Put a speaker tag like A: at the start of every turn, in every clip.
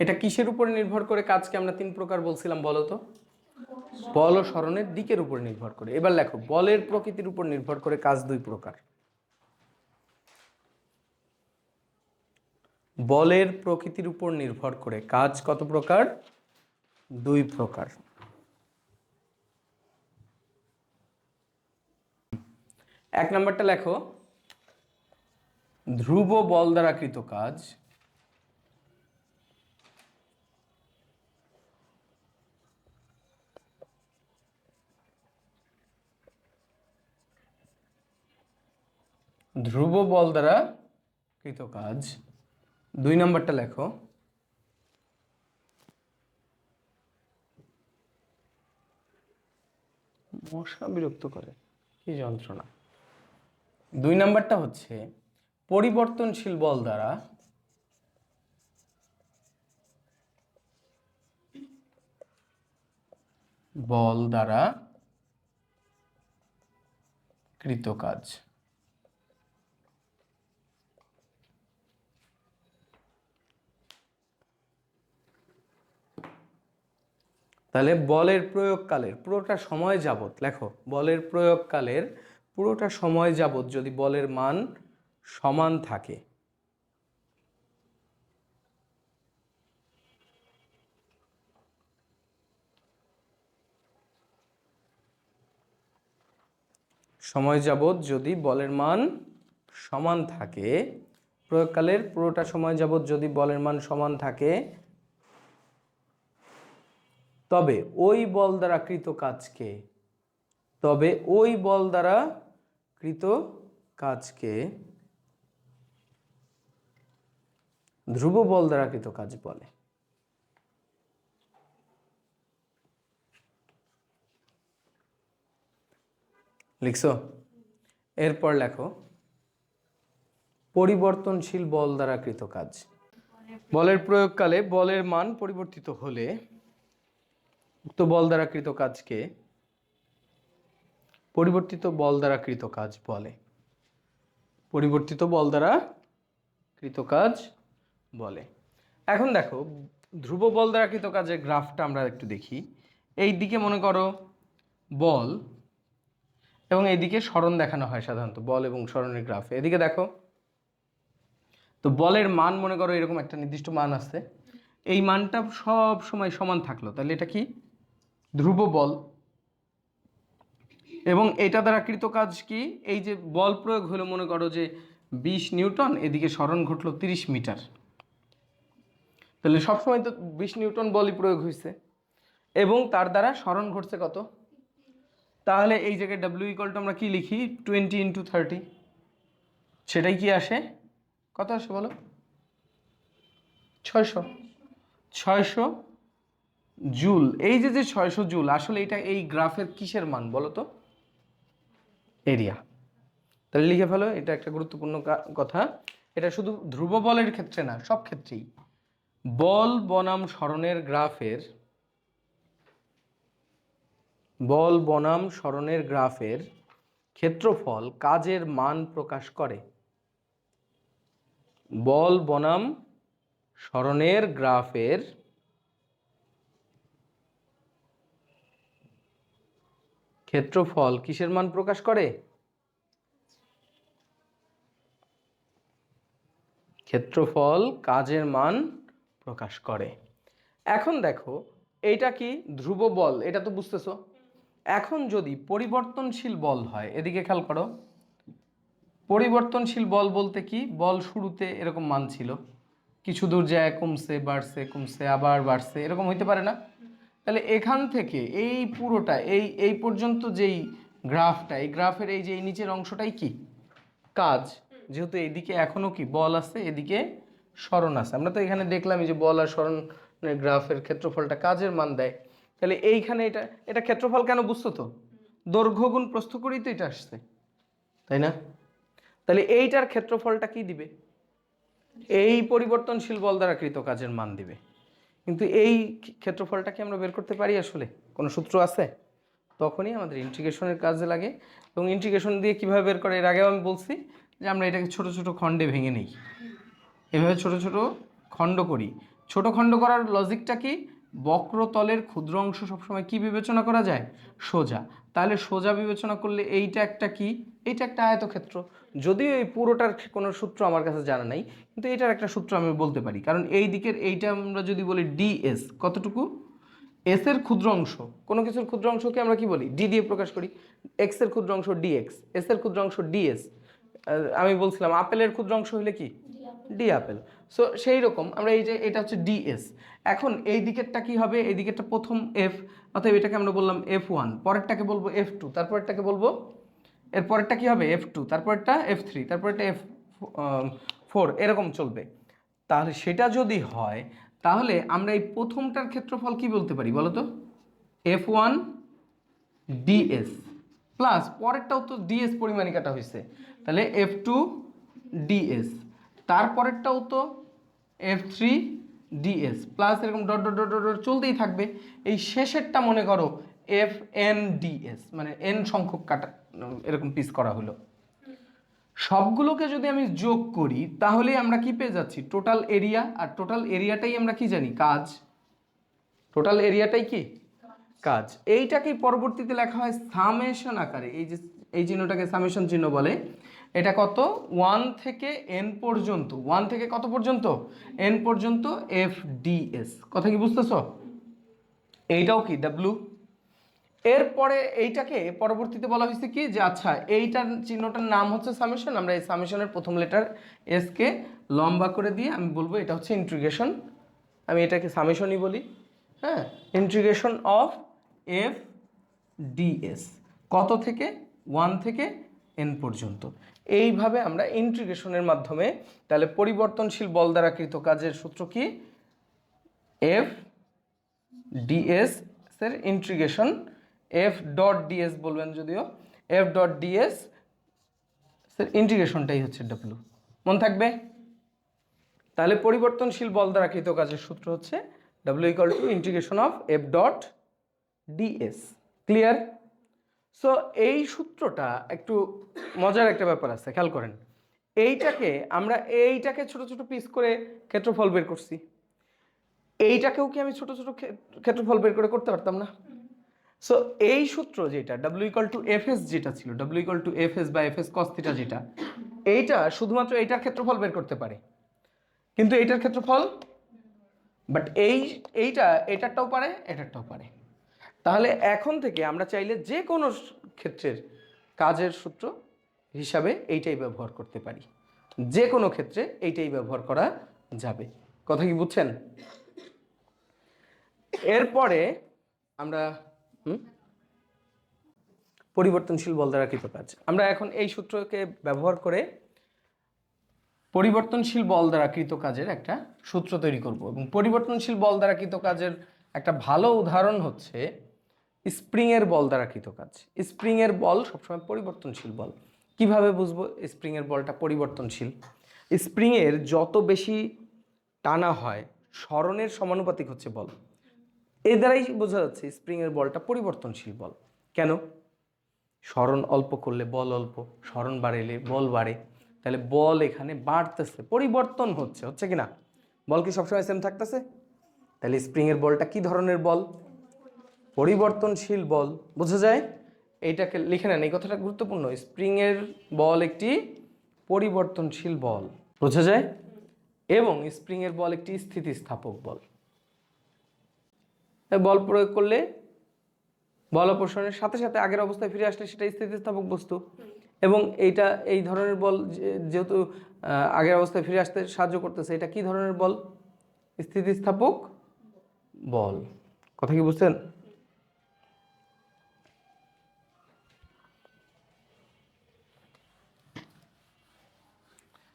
A: এটা কিসের উপরে নির্ভর করে কাজকে আমরা তিন প্রকার বলছিলাম বলো তো? বল ও দিকের উপর নির্ভর করে। এবার লেখো, বলের প্রকৃতির উপর নির্ভর করে কাজ দুই প্রকার। বলের প্রকৃতির উপর নির্ভর করে কাজ কত প্রকার? দুই প্রকার। এক নম্বরটা লেখো, ধ্রুব বল দ্বারা কৃত কাজ ধ্রুব বল দ্বারা কৃত কাজ। দুই নম্বরটা লেখো। মশা বিরক্ত করে। কি যন্ত্রণা। দুই নাম্বারটা হচ্ছে পরিবর্তনশীল বল দ্বারা বল দ্বারা কৃত কাজ। তাহলে বলের প্রয়োগকালের, পুরোটা সময় যাবত লেখো, বলের প্রয়োগকালের পুরোটা সময় যাবত যদি বলের মান সমান থাকে। সময় যাবত যদি বলের মান সমান থাকে, প্রয়োগকালের পুরোটা সময় যাবত যদি বলের মান সমান থাকে তবে ওই বল দ্বারা কৃত কাজকে, তবে ওই বল দ্বারা কৃত কাজকে, ধ্রুব বল দ্বারা কৃত কাজ বলে। লিখছো? এরপর লেখো, পরিবর্তনশীল বল দ্বারা কৃত কাজ। বলের প্রয়োগকালে বলের মান পরিবর্তিত হলে উক্ত বল দ্বারা কৃত কাজকে পরিবর্তিত বল দ্বারা কৃত কাজ বলে। পরিবর্তিত বল দ্বারা কৃত কাজ বলে। এখন দেখো, ধ্রুব বল দ্বারা কৃত কাজের গ্রাফটা আমরা একটু দেখি। এই দিকে মনে করো, বল এবং এইদিকে স্মরণ দেখানো হয় সাধারণত, বল এবং স্মরণের গ্রাফে। এদিকে দেখো, তো বলের মান মনে করো এরকম একটা নির্দিষ্ট মান আছে। এই মানটা সব সময় সমান থাকল। তাহলে এটা কি? ধ্রুব বল এবং এটা দ্বারা কৃত কাজ কি? এই যে বল প্রয়োগ হলো, মনে করো যে বিশ নিউটন, এদিকে স্মরণ ঘটলো তিরিশ মিটার। তাহলে সবসময় তো বিশ নিউটন বলই প্রয়োগ হয়েছে এবং তার দ্বারা স্মরণ ঘটছে কত? তাহলে এই জায়গায় ডাব্লিউ ইকলটা আমরা কি লিখি? টোয়েন্টি ইন্টু থার্টি সেটাই কি আসে? কত আসে বলো? ছয়শো। ছয়শো জুল, এই যে যে ছয়শো জুল, আসলে এটা এই গ্রাফের কিসের মান বলো তো? এরিয়া। তাহলে লিখে ফেলো, এটা একটা গুরুত্বপূর্ণ কথা। এটা শুধু ধ্রুব বলের ক্ষেত্রে না, সব ক্ষেত্রেই। বল বনাম স্মরণের গ্রাফের, বল বনাম স্মরণের গ্রাফের ক্ষেত্রফল কাজের মান প্রকাশ করে। বল বনাম স্মরণের গ্রাফের ক্ষেত্রফল কিসের মান প্রকাশ করে? ক্ষেত্রফল কাজের মান প্রকাশ করে। এখন দেখো, এইটা কি ধ্রুব বল? এটা তো বুঝতেছো। এখন যদি পরিবর্তনশীল বল হয়, এদিকে খেয়াল করো। পরিবর্তনশীল বল বলতে কি? বল শুরুতে এরকম মান ছিল। কিছু দূর যায়, কমছে, বাড়ছে, কমছে, আবার বাড়ছে, এরকম হইতে পারে না? তাহলে এখান থেকে এই পুরোটা, এই এই পর্যন্ত যেই গ্রাফটা, এই গ্রাফের এই যে এই নিচের অংশটাই কি? কাজ। যেহেতু এদিকে এখনও কি? বল আছে, এদিকে স্মরণ আছে। আমরা তো এখানে দেখলাম যে বল আর স্মরণের গ্রাফের ক্ষেত্রফলটা কাজের মান দেয়। তাহলে এইখানে এটা এটা ক্ষেত্রফল কেন বুঝছ তো? দৈর্ঘ্য গুণ প্রস্থ করেই তো এটা আসছে, তাই না? তাহলে এইটার ক্ষেত্রফলটা কি দিবে? এই পরিবর্তনশীল বল দ্বারা কৃত কাজের মান দিবে। কিন্তু এই ক্ষেত্রফলটা কি আমরা বের করতে পারি আসলে? কোনো সূত্র আছে? তখনই আমাদের ইন্টিগ্রেশনের কাজে লাগে। এবং ইন্টিগ্রেশন দিয়ে কীভাবে বের করে? এর আগেও আমি বলছি যে আমরা এটাকে ছোট ছোট খণ্ডে ভেঙে নিই। এভাবে ছোট ছোট খণ্ড করি। ছোট খণ্ড করার লজিকটা কি? বক্রতলের ক্ষুদ্র অংশ সবসময় কি বিবেচনা করা যায়? সোজা। তাহলে সোজা বিবেচনা করলে এইটা একটা কি? এইটা একটা আয়তক্ষেত্র। যদিও এই পুরোটার কোনো সূত্র আমার কাছে জানা নাই, কিন্তু এটার একটা সূত্র আমি বলতে পারি। কারণ এই দিকের এইটা আমরা যদি বলি ডিএস কতটুকু? এস এর ক্ষুদ্র অংশ। কোনো কিছুর ক্ষুদ্র অংশকে আমরা কি বলি? ডি দিয়ে প্রকাশ করি। এক্সের ক্ষুদ্র অংশ ডিএক্স এস এর ক্ষুদ্র অংশ ডিএস আমি বলছিলাম, আপেলের ক্ষুদ্র অংশ হলে কি? ডি আপেল সো সেই রকম আমরা এই যে এটা হচ্ছে ডিএস। এখন এই দিকেরটা কি হবে? এই দিকেরটা প্রথম এফ, অতএব এটাকে আমরা বললাম এফ ওয়ান। পরেরটাকে বলব এফ টু। তারপরেরটাকে বলব? এর পরেরটা কি হবে? F two. তারপরটা এফ থ্রি। তারপরটা এফ ফোর। এরকম চলবে। তাহলে সেটা যদি হয়, তাহলে আমরা এই প্রথমটার ক্ষেত্রফল কি বলতে পারি বলো তো? F one DS. প্লাস পরেরটাও তো ডিএস পরিমাণে কাটা হয়েছে তাহলে এফ টু ডিএস। তারপরেরটাও তো এফ থ্রি ডিএস প্লাস এরকম ডট ডট ডট ডট চলতেই থাকবে। এই শেষেরটা মনে করো এফ এন ডিএস মানে এন সংখ্যক কাটা এরকম পিস করা হলো। সবগুলোকে যদি আমি যোগ করি তাহলে আমরা কি পেয়ে যাচ্ছি? টোটাল এরিয়া আর টোটাল এরিয়াটাই আমরা কি জানি? কাজ। টোটাল এরিয়াটাই কি? কাজ। এইটাকেই পরবর্তীতে লেখা হয় সামেশন আকারে। এই যে এই চিহ্নটাকে সামেশন চিহ্ন বলে। এটা কত? ওয়ান থেকে এন পর্যন্ত ওয়ান থেকে কত পর্যন্ত? এন পর্যন্ত এফ ডিএস কথা কি বুঝতেছ? এইটাও কি? ডাব্লু এরপরে এইটাকে পরবর্তীতে বলা হয়েছে কি? যে আচ্ছা এইটার চিহ্নটার নাম হচ্ছে সামেশন আমরা এই সামেশনের প্রথম লেটার এসকে লম্বা করে দিয়ে আমি বলব এটা হচ্ছে ইন্ট্রিগেশন আমি এটাকে সামেশনই বলি হ্যাঁ? ইন্ট্রিগেশন অফ এফ ডিএস কত থেকে? ওয়ান থেকে এন পর্যন্ত। এইভাবে আমরা ইন্ট্রিগেশনের মাধ্যমে তাহলে পরিবর্তনশীল বল দ্বারা কৃত কাজের সূত্র কি? এফ ডিএস এর ইন্ট্রিগেশন এফ ডট ডিএস বলবেন যদিও এফ ডট ডিএস এর ইন্টিগ্রেশনটাই হচ্ছে ডব্লু মন থাকবে? তাহলে পরিবর্তনশীল বল দ্বারা কৃত কাজের সূত্র হচ্ছে W equal to integration of F dot DS clear so এই সূত্রটা একটু মজার একটা ব্যাপার আছে, খেয়াল করেন। এইটাকে আমরা, এইটাকে ছোট ছোট পিস করে ক্ষেত্রফল বের করছি। এইটাকেও কি আমি ছোট ছোট ক্ষে- ক্ষেত্রফল বের করে করতে পারতাম না? সো এই সূত্র যেটা W equal to F S যেটা ছিল W equal to F S বা এফ এস কস্তিটা যেটা, এইটা শুধুমাত্র এইটার ক্ষেত্রফল বের করতে পারে। কিন্তু এইটার ক্ষেত্রফল বাট এই, এইটা, এটারটাও পারে এটারটাও পারে। তাহলে এখন থেকে আমরা চাইলে যে কোনো ক্ষেত্রের কাজের সূত্র হিসাবে এইটাই ব্যবহার করতে পারি। যে কোনো ক্ষেত্রে এইটাই ব্যবহার করা যাবে। কথা কি বুঝছেন? এরপরে আমরা পরিবর্তনশীল বল দ্বারা কৃত কাজ। আমরা এখন এই সূত্রকে ব্যবহার করে পরিবর্তনশীল বল দ্বারা কৃত কাজের একটা সূত্র তৈরি করব। এবং পরিবর্তনশীল বল দ্বারা কৃত কাজের একটা ভালো উদাহরণ হচ্ছে স্প্রিংয়ের বল দ্বারা কৃত কাজ। স্প্রিংয়ের বল সবসময় পরিবর্তনশীল বল। কীভাবে বুঝব স্প্রিংয়ের বলটা পরিবর্তনশীল? স্প্রিংয়ের যত বেশি টানা হয়, স্মরণের সমানুপাতিক হচ্ছে বল। এ দ্বারাই বোঝা যাচ্ছে স্প্রিংয়ের বলটা পরিবর্তনশীল বল। কেন? স্মরণ অল্প করলে বল অল্প, স্মরণ বাড়াইলে বল বাড়ে। তাহলে বল এখানে বাড়তেছে, পরিবর্তন হচ্ছে হচ্ছে কি না বল কি সবসময় সেম থাকতেছে? তাহলে স্প্রিংয়ের বলটা কি ধরনের বল? পরিবর্তনশীল বল, বোঝা যায়? এইটাকে লিখে নেন, এই কথাটা গুরুত্বপূর্ণ। স্প্রিংয়ের বল একটি পরিবর্তনশীল বল, বোঝা যায়? এবং স্প্রিংয়ের বল একটি স্থিতিস্থাপক বল। বল প্রয়োগ করলে বল অপসারণের সাথে সাথে আগের অবস্থায় ফিরে আসলে সেটা স্থিতিস্থাপক বস্তু। এবং এইটা, এই ধরনের বল যেহেতু আগের অবস্থায় ফিরে আসতে সাহায্য করতেছে, এটা কি ধরনের বল? স্থিতিস্থাপক বল। কথা কি বুঝছেন?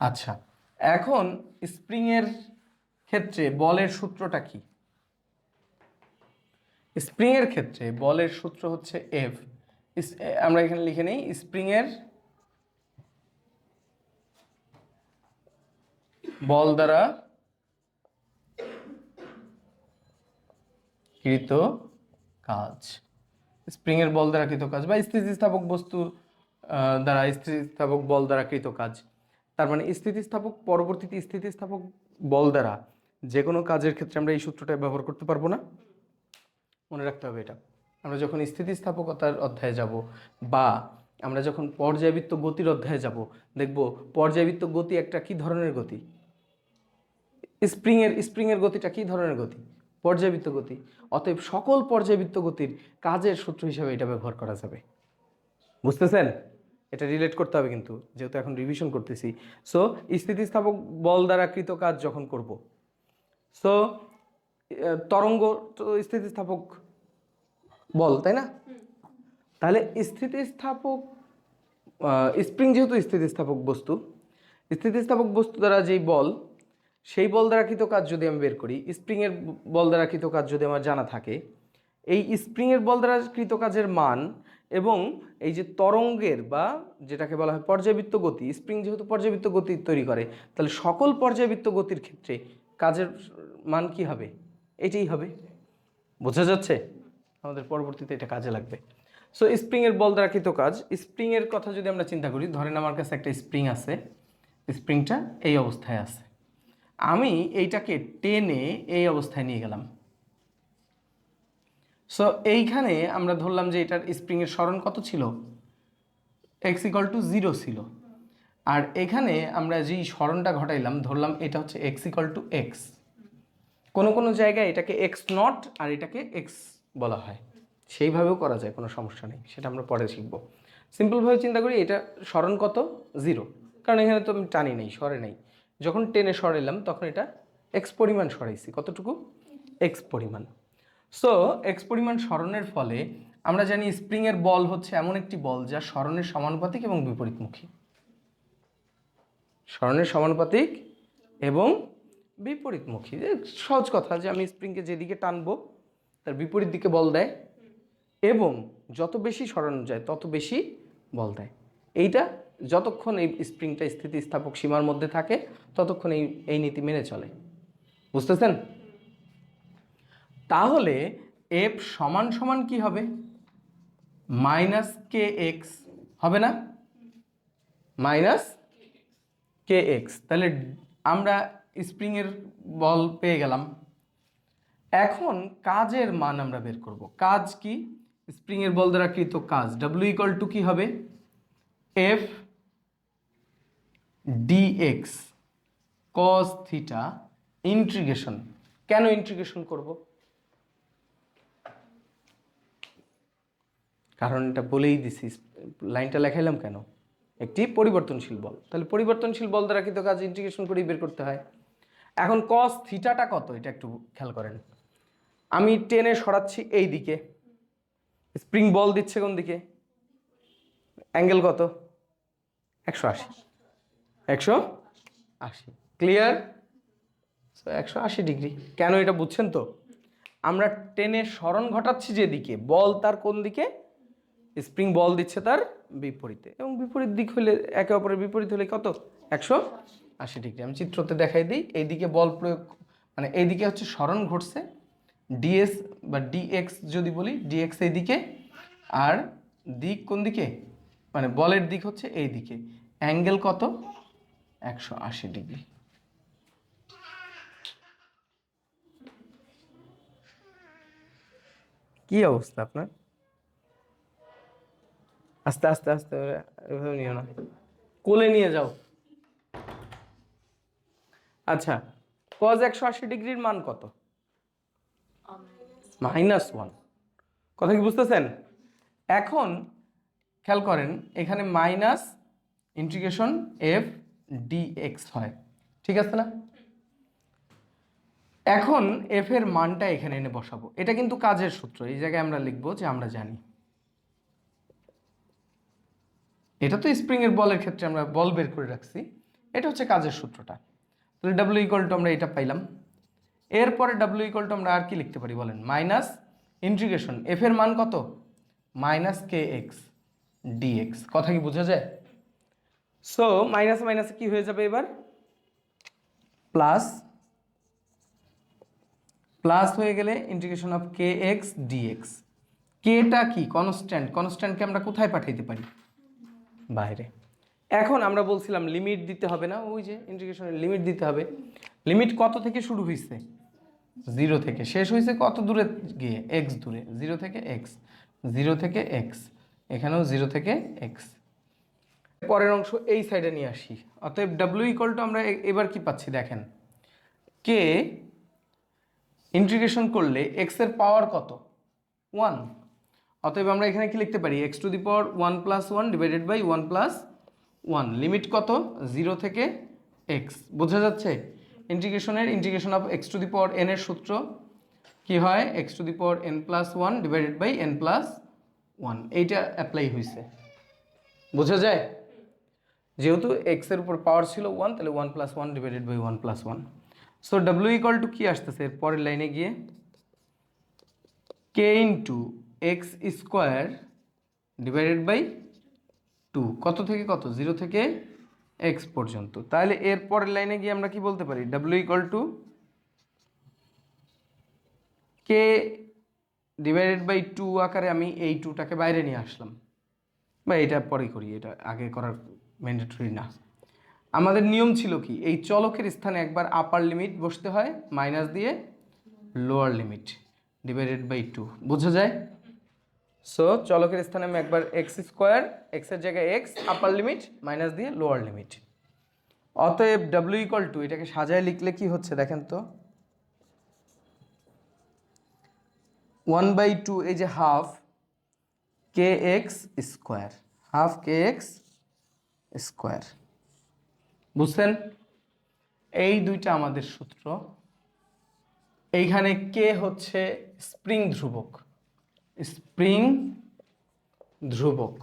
A: আচ্ছা এখন স্প্রিংয়ের ক্ষেত্রে বলের সূত্রটা কি? স্প্রিংয়ের ক্ষেত্রে বলের সূত্র হচ্ছে এফ আমরা এখানে লিখে নেই স্প্রিংয়ের বল দ্বারা কৃত কাজ। স্প্রিংয়ের বল দ্বারা কৃত কাজ বা স্থিতিস্থাপক বস্তু দ্বারা স্থিতিস্থাপক বল দ্বারা কৃত কাজ। তার মানে স্থিতিস্থাপক, পরবর্তীতে স্থিতিস্থাপক বল দ্বারা যে কোনো কাজের ক্ষেত্রে আমরা এই সূত্রটা ব্যবহার করতে পারব না। মনে রাখতে হবে এটা। আমরা যখন স্থিতিস্থাপকতার অধ্যায়ে যাব বা আমরা যখন পর্যায়বৃত্ত গতির অধ্যায়ে যাব, দেখব পর্যায়বৃত্ত গতি একটা কি ধরনের গতি? স্প্রিংয়ের স্প্রিংয়ের গতিটা কি ধরনের গতি? পর্যায়বৃত্ত গতি। অতএব সকল পর্যায়বৃত্ত গতির কাজের সূত্র হিসাবে এটা ব্যবহার করা যাবে। বুঝতেছেন? এটা রিলেট করতে হবে কিন্তু, যেহেতু এখন রিভিশন করতেছি। সো স্থিতিস্থাপক বল দ্বারা কৃত কাজ যখন করব। সো তরঙ্গ তো স্থিতিস্থাপক বল, তাই না? তাহলে স্থিতিস্থাপক স্প্রিং যেহেতু স্থিতিস্থাপক বস্তু স্থিতিস্থাপক বস্তু দ্বারা যেই বল, সেই বল দ্বারা কৃত কাজ যদি আমি বের করি স্প্রিংয়ের বল দ্বারা কৃত কাজ যদি আমার জানা থাকে, এই স্প্রিংয়ের বল দ্বারা কৃত কাজের মান এবং এই যে তরঙ্গের বা যেটাকে বলা হয় পর্যাবৃত্ত গতি স্প্রিং যেহেতু পর্যাবৃত্ত গতি তৈরি করে, তাহলে সকল পর্যাবৃত্ত গতির ক্ষেত্রে কাজের মান কি হবে? এটাই হবে। বোঝা যাচ্ছে? আমাদের পরবর্তীতে এটা কাজে লাগবে। সো স্প্রিংয়ের বল কৃত কাজ। স্প্রিংয়ের কথা যদি আমরা চিন্তা করি, ধরেন আমার কাছে একটা স্প্রিং আছে। স্প্রিংটা এই অবস্থায় আছে। আমি এইটাকে টেনে এই অবস্থায় নিয়ে গেলাম। সো এইখানে আমরা ধরলাম যে এটার স্প্রিংয়ের স্মরণ কত ছিল? এক্স ইকাল টু জিরো ছিল। আর এখানে আমরা যেই স্মরণটা ঘটাইলাম, ধরলাম এটা হচ্ছে এক্স ইকাল টু এক্স কোনো কোনো জায়গায় এটাকে এক্স নট আর এটাকে এক্স বলা হয়। সেইভাবেও করা যায়, কোনো সমস্যা নেই, সেটা আমরা পরে শিখব। সিম্পলভাবে চিন্তা করি, এটা স্মরণ কত? জিরো কারণ এখানে তো আমি টানি নেই, সরে নেই। যখন টেনে সরাইলাম, তখন এটা এক্স পরিমাণ সরাইছি। কতটুকু? এক্স পরিমাণ। সো এক্স পরিমাণ স্মরণের ফলে আমরা জানি স্প্রিংয়ের বল হচ্ছে এমন একটি বল যা স্মরণের সমানুপাতিক এবং বিপরীতমুখী। স্মরণের সমানুপাতিক এবং বিপরীতমুখী। সহজ কথা যে আমি স্প্রিংকে যেদিকে টানবো, তার বিপরীত দিকে বল দেয় এবং যত বেশি সরানো যায়, তত বেশি বল দেয়। এইটা যতক্ষণ এই স্প্রিংটা স্থিতিস্থাপক সীমার মধ্যে থাকে, ততক্ষণ এই এই নীতি মেনে চলে। বুঝতেছেন? তাহলে এফ সমান সমান কি হবে? মাইনাস কে এক্স হবে না? মাইনাস কে এক্স তাহলে আমরা স্প্রিংয়ের বল পেয়ে গেলাম। এখন কাজের মান আমরা বের করব। কাজ কি? স্প্রিংয়ের বল দ্বারা কৃত কাজ। ডাব্লিউ ইকাল টু কি হবে? F DX cos theta integration কেন ইন্ট্রিগেশন করব? কারণ এটা বলেই দিছি লাইনটা লেখাইলাম কেন? একটি পরিবর্তনশীল বল। তাহলে পরিবর্তনশীল বল দ্বারা কিন্তু কাজ ইন্টিগ্রেশন করেই বের করতে হয়? এখন কস থিটাটা কত? এটা একটু খেয়াল করেন। আমি টেনে সরাচ্ছি এই দিকে। স্প্রিং বল দিচ্ছে কোন দিকে? অ্যাঙ্গেল কত? একশো আশি। একশো আশি। ক্লিয়ার একশো আশি ডিগ্রি কেন এটা বুঝছেন তো? আমরা টেনে স্মরণ ঘটাচ্ছি যেদিকে, বল তার কোন দিকে? স্প্রিং বল দিচ্ছে তার বিপরীতে। এবং বিপরীত দিক হলে, একে অপরের বিপরীত হলে কত? একশো আশি ডিগ্রি। আমি চিত্রতে দেখাই দিই, এইদিকে বল প্রয়োগ মানে এইদিকে হচ্ছে স্মরণ ঘটছে। ডিএস বা ডিএক্স যদি বলি, ডিএক্স এই দিকে আর দিক কোন দিকে? মানে বলের দিক হচ্ছে এই দিকে অ্যাঙ্গেল কত? একশো আশি ডিগ্রি। কি অবস্থা আপনার? আস্তে আস্তে আস্তে এভাবে নিও না। কোলে নিয়ে যাও। আচ্ছা কজ একশো আশি ডিগ্রির মান কত? Minus one. কথা কি বুঝতেছেন? এখন খেয়াল করেন, এখানে minus integration F D X হয়। ঠিক আছে না? এখন এফ এর মানটা এখানে এনে বসাবো। এটা কিন্তু কাজের সূত্র, এই জায়গায় আমরা লিখব যে আমরা জানি। এটা তো স্প্রিং এর বলের ক্ষেত্রে আমরা বল বের করে রাখছি। এটা হচ্ছে কাজের সূত্রটা। তাহলে ডাব্লিউ ইকুয়াল টু আমরা এটা পাইলাম। এরপরে ডাব্লিউ ইকুয়াল টু আমরা আর কি লিখতে পারি বলেন? মাইনাস ইন্টিগ্রেশন এফ এর মান কত? মাইনাস কে এক্স ডিএক্স কথা কি বোঝা যায়? সো মাইনাস মাইনাস কি হয়ে যাবে এবার? প্লাস প্লাস হয়ে গেলে integration of K X DX কেটা কি? কনস্ট্যান্ট কনস্ট্যান্টকে আমরা কোথায় পাঠাইতে পারি? বাইরে। এখন আমরা বলছিলাম লিমিট দিতে হবে না, ওই যে ইন্টিগ্রেশনের লিমিট দিতে হবে। লিমিট কত থেকে শুরু হয়েছে জিরো থেকে। শেষ হয়েছে কত দূরে গিয়ে? এক্স দূরে। জিরো থেকে এক্স জিরো থেকে এক্স এখানেও জিরো থেকে এক্স পরের অংশ এই সাইডে নিয়ে আসি। অতএব ডাব্লিউ ইকুয়াল টু আমরা এবার কি পাচ্ছি দেখেন? কে ইন্টিগ্রেশন করলে এক্সের পাওয়ার কত? ওয়ান অতএব আমরা এখানে কি লিখতে পারি? X to the power one plus one divided by one plus one limit কত? জিরো থেকে এক্স বোঝা যাচ্ছে? ইন্টিগ্রেশনের integration of X to the power N এর সূত্র কি হয়? X to the power N plus one divided by N plus one এইটা অ্যাপ্লাই হয়েছে বোঝা যায়? যেহেতু এক্সের উপর পাওয়ার ছিল ওয়ান তাহলে one plus one divided by one plus one so W equal to কি আসতেছে? এর পরের লাইনে গিয়ে K into X square divided by two কত থেকে কত? জিরো থেকে এক্স পর্যন্ত। তাহলে এর পরের লাইনে গিয়ে আমরা কি বলতে পারি? W equal to K divided by two আকারে আমি এই টুটাকে বাইরে নিয়ে আসলাম। বা এটা পরে করি, এটা আগে করার ম্যান্ডেটরি না। আমাদের নিয়ম ছিল কি? এই চলকের স্থানে একবার আপার লিমিট বসতে হয় মাইনাস দিয়ে lower limit divided by two বোঝা যায়? সো চলকের স্থানে আমি একবার এক্স স্কোয়ার এক্সের জায়গায় এক্স আপার লিমিট মাইনাস দিয়ে লোয়ার লিমিট অতএব ডাব্লিউ ইকুয়াল টু এটাকে সাজায় লিখলে কি হচ্ছে দেখেন তো? ওয়ান বাই টু এই যে half K X square half K X square বুঝছেন? এই দুইটা আমাদের সূত্র। এইখানে কে হচ্ছে স্প্রিং ধ্রুবক। স্প্রিং ধ্রুবক।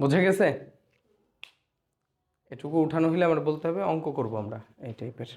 A: বুঝে গেছে? এটুকু উঠানো হলে আমরা বলতে হবে অঙ্ক করব আমরা এই টাইপের